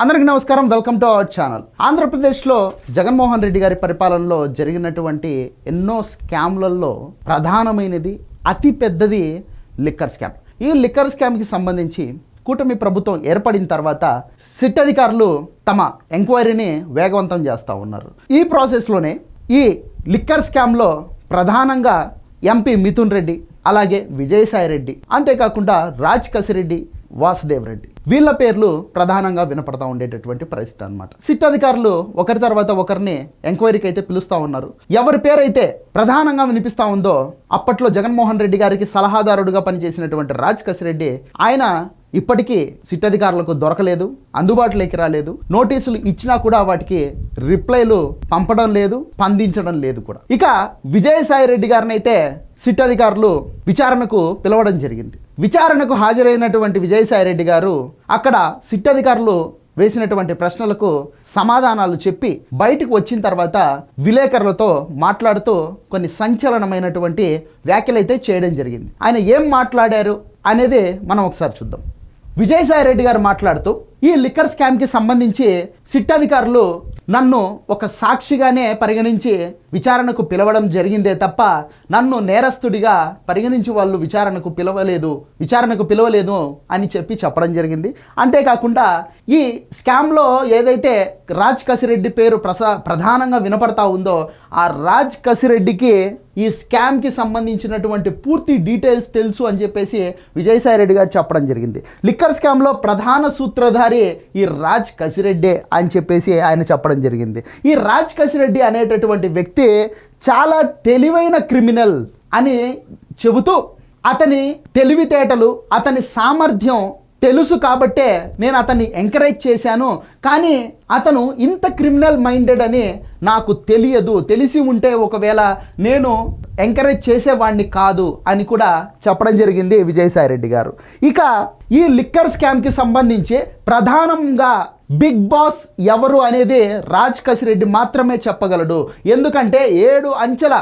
అందరికీ నమస్కారం. Welcome to our channel. ఆంధ్రప్రదేశ్లో జగన్మోహన్ రెడ్డి గారి పరిపాలనలో జరిగినటువంటి ఎన్నో స్కామ్లలో ప్రధానమైనది అతి పెద్దది లిక్కర్ స్కామ్. ఈ లిక్కర్ స్కామ్కి సంబంధించి కూటమి ప్రభుత్వం ఏర్పడిన తర్వాత సిట్ అధికారులు తమ ఎంక్వైరీని వేగవంతం చేస్తూ ఉన్నారు. ఈ ప్రాసెస్లోనే ఈ లిక్కర్ స్కామ్లో ప్రధానంగా ఎంపీ మిథున్ రెడ్డి అలాగే విజయసాయి రెడ్డి అంతేకాకుండా రాజ్ కసిరెడ్డి వాసుదేవ్ రెడ్డి. వీళ్ళ పేర్లు ప్రధానంగా వినపడతా ఉండేటటువంటి పరిస్థితి అనమాట సిట్ అధికారులు ఒకరి తర్వాత ఒకరిని ఎంక్వైరీకి అయితే పిలుస్తూ ఉన్నారు. ఎవరి పేరైతే ప్రధానంగా వినిపిస్తూ ఉందో అప్పట్లో జగన్మోహన్ రెడ్డి గారికి సలహాదారుడుగా పనిచేసినటువంటి రాజ్ రెడ్డి ఆయన ఇప్పటికీ సిట్ అధికారులకు దొరకలేదు అందుబాటులోకి రాలేదు. నోటీసులు ఇచ్చినా కూడా వాటికి రిప్లైలు పంపడం లేదు స్పందించడం లేదు కూడా. ఇక విజయసాయి రెడ్డి గారిని అయితే సిట్ అధికారులు విచారణకు పిలవడం జరిగింది. విచారణకు హాజరైనటువంటి విజయసాయి రెడ్డి గారు అక్కడ సిట్ అధికారులు వేసినటువంటి ప్రశ్నలకు సమాధానాలు చెప్పి బయటకు వచ్చిన తర్వాత విలేకరులతో మాట్లాడుతూ కొన్ని సంచలనమైనటువంటి వ్యాఖ్యలైతే చేయడం జరిగింది. ఆయన ఏం మాట్లాడారు అనేది మనం ఒకసారి చూద్దాం. విజయసాయి రెడ్డి గారు మాట్లాడుతూ ఈ లిక్కర్ స్కామ్కి సంబంధించి సిట్ అధికారులు నన్ను ఒక సాక్షిగానే పరిగణించి విచారణకు పిలవడం జరిగిందే తప్ప నన్ను నేరస్తుడిగా పరిగణించి వాళ్ళు విచారణకు పిలవలేదు విచారణకు పిలవలేదు అని చెప్పి చెప్పడం జరిగింది. అంతేకాకుండా ఈ స్కామ్లో ఏదైతే రాజ్ కసిరెడ్డి పేరు ప్రసా ప్రధానంగా వినపడతా ఉందో ఆ రాజ్ కసిరెడ్డికి ఈ స్కామ్కి సంబంధించినటువంటి పూర్తి డీటెయిల్స్ తెలుసు అని చెప్పేసి విజయసాయి రెడ్డి గారు చెప్పడం జరిగింది. లిక్కర్ స్కామ్లో ప్రధాన సూత్రధారి ఈ రాజ్ కసిరెడ్డి అని చెప్పేసి ఆయన చెప్పడం జరిగింది. ఈ రాజ్ కసిరెడ్డి అనేటటువంటి వ్యక్తి చాలా తెలివైన క్రిమినల్ అని చెబుతూ అతని తెలివితేటలు అతని సామర్థ్యం తెలుసు కాబట్టే నేను అతన్ని ఎంకరేజ్ చేశాను. కానీ అతను ఇంత క్రిమినల్ మైండెడ్ అని నాకు తెలియదు. తెలిసి ఉంటే ఒకవేళ నేను ఎంకరేజ్ చేసేవాడిని కాదు అని కూడా చెప్పడం జరిగింది విజయసాయి రెడ్డి గారు. ఇక ఈ లిక్కర్ స్కామ్కి సంబంధించి ప్రధానంగా బిగ్ బాస్ ఎవరు అనేది రాజ్ కసిరెడ్డి మాత్రమే చెప్పగలడు. ఎందుకంటే ఏడు అంచెల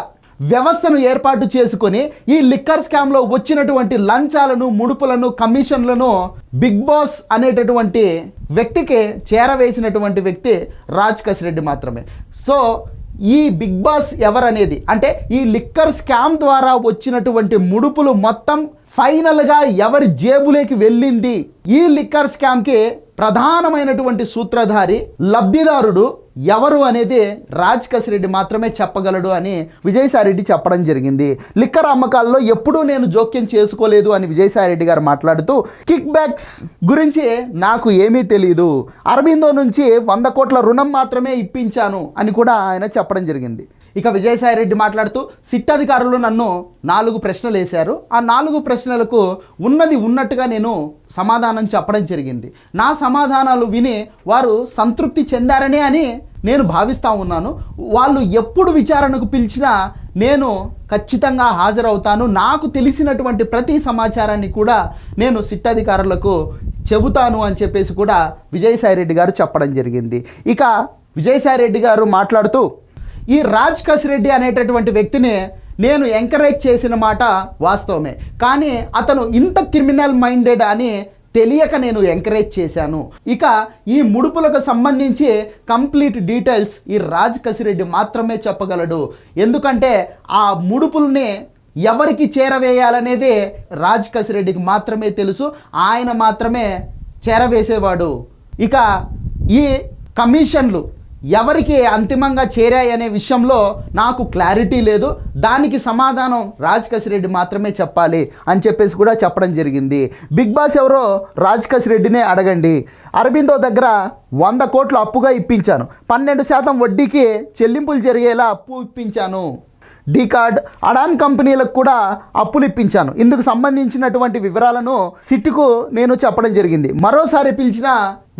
వ్యవస్థను ఏర్పాటు చేసుకొని ఈ లిక్కర్ స్కామ్లో వచ్చినటువంటి లంచాలను ముడుపులను కమిషన్లను బిగ్ బాస్ అనేటటువంటి వ్యక్తికి చేరవేసినటువంటి వ్యక్తి రాజ్ రెడ్డి మాత్రమే. సో ఈ బిగ్ బాస్ ఎవరనేది? అంటే ఈ లిక్కర్ స్కామ్ ద్వారా వచ్చినటువంటి ముడుపులు మొత్తం ఫైనల్గా ఎవరి జేబులోకి వెళ్ళింది? ఈ లిక్కర్ స్కామ్కి ప్రధానమైనటువంటి సూత్రధారి లబ్ధిదారుడు ఎవరు అనేది రాజ్ కసిరెడ్డి మాత్రమే చెప్పగలడు అని విజయసాయిరెడ్డి చెప్పడం జరిగింది. లిక్కర్ అమ్మకాల్లో ఎప్పుడూ నేను జోక్యం చేసుకోలేదు అని విజయసాయిరెడ్డి గారు మాట్లాడుతూ కిక్ బ్యాక్స్ గురించి నాకు ఏమీ తెలియదు అరబిందో నుంచి వంద కోట్ల రుణం మాత్రమే ఇప్పించాను అని కూడా ఆయన చెప్పడం జరిగింది. ఇక విజయసాయి రెడ్డి మాట్లాడుతూ సిట్ అధికారులు నన్ను నాలుగు ప్రశ్నలు వేశారు. ఆ నాలుగు ప్రశ్నలకు ఉన్నది ఉన్నట్టుగా నేను సమాధానం చెప్పడం జరిగింది. నా సమాధానాలు విని వారు సంతృప్తి చెందారనే అని నేను భావిస్తూ ఉన్నాను. వాళ్ళు ఎప్పుడు విచారణకు పిలిచినా నేను ఖచ్చితంగా హాజరవుతాను. నాకు తెలిసినటువంటి ప్రతి సమాచారాన్ని కూడా నేను సిట్ అధికారులకు చెబుతాను అని చెప్పేసి కూడా విజయసాయి రెడ్డి గారు చెప్పడం జరిగింది. ఇక విజయసాయి రెడ్డి గారు మాట్లాడుతూ ఈ రాజ్ కసిరెడ్డి అనేటటువంటి వ్యక్తిని నేను ఎంకరేజ్ చేసిన మాట వాస్తవమే. కానీ అతను ఇంత క్రిమినల్ మైండెడ్ అని తెలియక నేను ఎంకరేజ్ చేశాను. ఇక ఈ ముడుపులకు సంబంధించి కంప్లీట్ డీటెయిల్స్ ఈ రాజ్ కసిరెడ్డి మాత్రమే చెప్పగలడు. ఎందుకంటే ఆ ముడుపుల్ని ఎవరికి చేరవేయాలనేది రాజ్ కసిరెడ్డికి మాత్రమే తెలుసు. ఆయన మాత్రమే చేరవేసేవాడు. ఇక ఈ కమిషన్లు ఎవరికి అంతిమంగా చేరాయనే విషయంలో నాకు క్లారిటీ లేదు. దానికి సమాధానం రాజ్ రెడ్డి మాత్రమే చెప్పాలి అని చెప్పేసి కూడా చెప్పడం జరిగింది. బిగ్ బాస్ ఎవరో రాజ్ రెడ్డినే అడగండి. అరబిందో దగ్గర వంద కోట్లు అప్పుగా ఇప్పించాను. పన్నెండు శాతం వడ్డీకి చెల్లింపులు జరిగేలా అప్పు ఇప్పించాను. డీకార్డ్ అడాన్ కంపెనీలకు కూడా అప్పులు ఇప్పించాను. ఇందుకు సంబంధించినటువంటి వివరాలను సిట్టుకు నేను చెప్పడం జరిగింది. మరోసారి పిలిచిన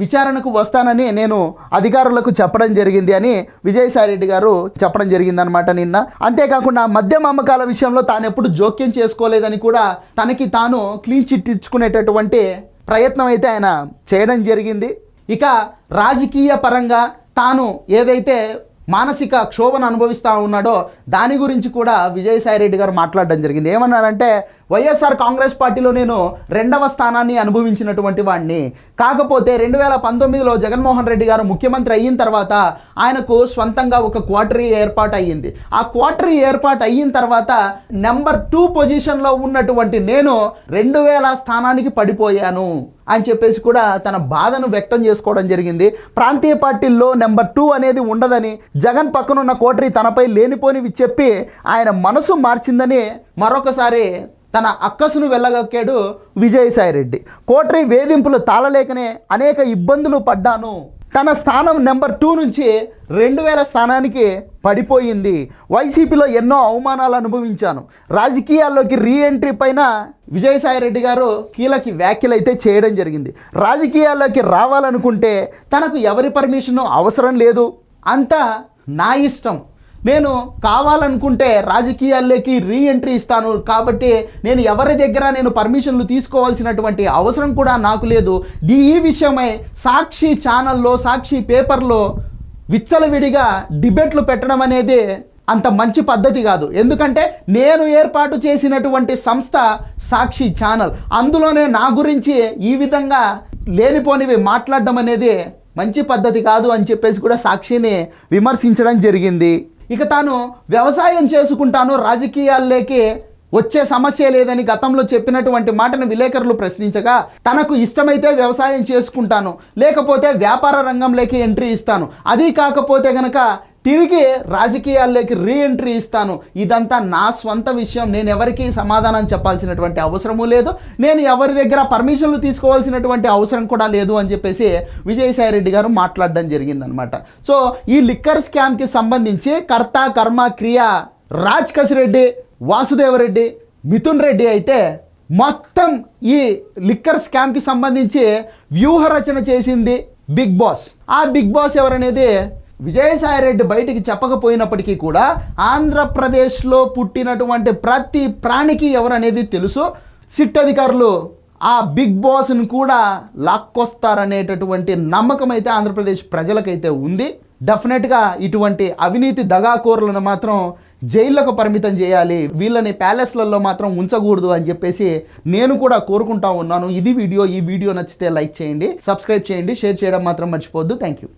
విచారణకు వస్తానని నేను అధికారులకు చెప్పడం జరిగింది అని విజయసాయిరెడ్డి గారు చెప్పడం జరిగింది అనమాట నిన్న. అంతేకాకుండా మద్యం అమ్మకాల విషయంలో తాను ఎప్పుడు జోక్యం చేసుకోలేదని కూడా తనకి తాను క్లీన్ చిట్ ఇచ్చుకునేటటువంటి ప్రయత్నం అయితే ఆయన చేయడం జరిగింది. ఇక రాజకీయ పరంగా తాను ఏదైతే మానసిక క్షోభను అనుభవిస్తూ ఉన్నాడో దాని గురించి కూడా విజయసాయి రెడ్డి గారు మాట్లాడడం జరిగింది. ఏమన్నారంటే వైఎస్ఆర్ కాంగ్రెస్ పార్టీలో నేను రెండవ స్థానాన్ని అనుభవించినటువంటి వాడిని కాకపోతే రెండు వేల పంతొమ్మిదిలో జగన్మోహన్ రెడ్డి గారు ముఖ్యమంత్రి అయిన తర్వాత ఆయనకు స్వంతంగా ఒక క్వార్టరీ ఏర్పాటు అయ్యింది ఆ క్వార్టరీ ఏర్పాటు అయిన తర్వాత నెంబర్ టూ పొజిషన్లో ఉన్నటువంటి నేను రెండు వేల స్థానానికి పడిపోయాను అని చెప్పేసి కూడా తన బాధను వ్యక్తం చేసుకోవడం జరిగింది. ప్రాంతీయ పార్టీల్లో నెంబర్ టూ అనేది ఉండదని జగన్ పక్కనున్న కోటరీ తనపై లేనిపోనివి చెప్పి ఆయన మనసు మార్చిందని మరొకసారి తన అక్కసును వెళ్ళగక్కాడు విజయసాయిరెడ్డి. కోటరీ వేధింపులు తాళలేకనే అనేక ఇబ్బందులు పడ్డాను. తన స్థానం నెంబర్ టూ నుంచి రెండు వేల స్థానానికి పడిపోయింది. వైసీపీలో ఎన్నో అవమానాలు అనుభవించాను. రాజకీయాల్లోకి రీ ఎంట్రీ పైన విజయసాయిరెడ్డి గారు కీలక వ్యాఖ్యలు అయితే చేయడం జరిగింది. రాజకీయాల్లోకి రావాలనుకుంటే తనకు ఎవరి పర్మిషన్ అవసరం లేదు. అంతా నా ఇష్టం. నేను కావాలనుకుంటే రాజకీయాల్లోకి రీ ఎంట్రీ ఇస్తాను. కాబట్టి నేను ఎవరి దగ్గర నేను పర్మిషన్లు తీసుకోవాల్సినటువంటి అవసరం కూడా నాకు లేదు. దీ ఈ విషయమై సాక్షి ఛానల్లో సాక్షి పేపర్లో విచ్చలవిడిగా డిబేట్లు పెట్టడం అనేది అంత మంచి పద్ధతి కాదు. ఎందుకంటే నేను ఏర్పాటు చేసినటువంటి సంస్థ సాక్షి ఛానల్ అందులోనే నా గురించి ఈ విధంగా లేనిపోనివి మాట్లాడడం అనేది మంచి పద్ధతి కాదు అని చెప్పేసి కూడా సాక్షిని విమర్శించడం జరిగింది. ఇక తాను వ్యవసాయం చేసుకుంటాను రాజకీయాల్లోకి వచ్చే సమస్య లేదని గతంలో చెప్పినటువంటి మాటను విలేకరులు ప్రశ్నించగా తనకు ఇష్టమైతే వ్యవసాయం చేసుకుంటాను లేకపోతే వ్యాపార రంగంలోకి ఎంట్రీ ఇస్తాను. అది కాకపోతే గనక తిరిగి రాజకీయాల్లోకి రీ ఎంట్రీ ఇస్తాను. ఇదంతా నా స్వంత విషయం. నేను ఎవరికి సమాధానం చెప్పాల్సినటువంటి అవసరము లేదు. నేను ఎవరి దగ్గర పర్మిషన్లు తీసుకోవాల్సినటువంటి అవసరం కూడా లేదు అని చెప్పేసి విజయసాయి రెడ్డి గారు మాట్లాడడం జరిగిందనమాట సో ఈ లిక్కర్ స్కామ్కి సంబంధించి కర్త కర్మ క్రియ రాజ్ కసిరెడ్డి వాసుదేవరెడ్డి మిథున్ రెడ్డి అయితే మొత్తం ఈ లిక్కర్ స్కామ్కి సంబంధించి వ్యూహ రచన చేసింది బిగ్ బాస్. ఆ బిగ్ బాస్ ఎవరనేది విజయసాయి రెడ్డి బయటికి చెప్పకపోయినప్పటికీ కూడా ఆంధ్రప్రదేశ్లో పుట్టినటువంటి ప్రతి ప్రాణికి ఎవరనేది తెలుసు. సిట్ అధికారులు ఆ బిగ్ బాస్ని కూడా లాక్కొస్తారనేటటువంటి నమ్మకం అయితే ఆంధ్రప్రదేశ్ ప్రజలకైతే ఉంది. డెఫినెట్గా ఇటువంటి అవినీతి దగాకోరులను మాత్రం జైళ్ళకు పరిమితం చేయాలి. వీళ్ళని ప్యాలెస్లలో మాత్రం ఉంచకూడదు అని చెప్పేసి నేను కూడా కోరుకుంటా ఉన్నాను. ఇది వీడియో. ఈ వీడియో నచ్చితే లైక్ చేయండి సబ్స్క్రైబ్ చేయండి షేర్ చేయడం మాత్రం మర్చిపోద్దు థ్యాంక్ యూ.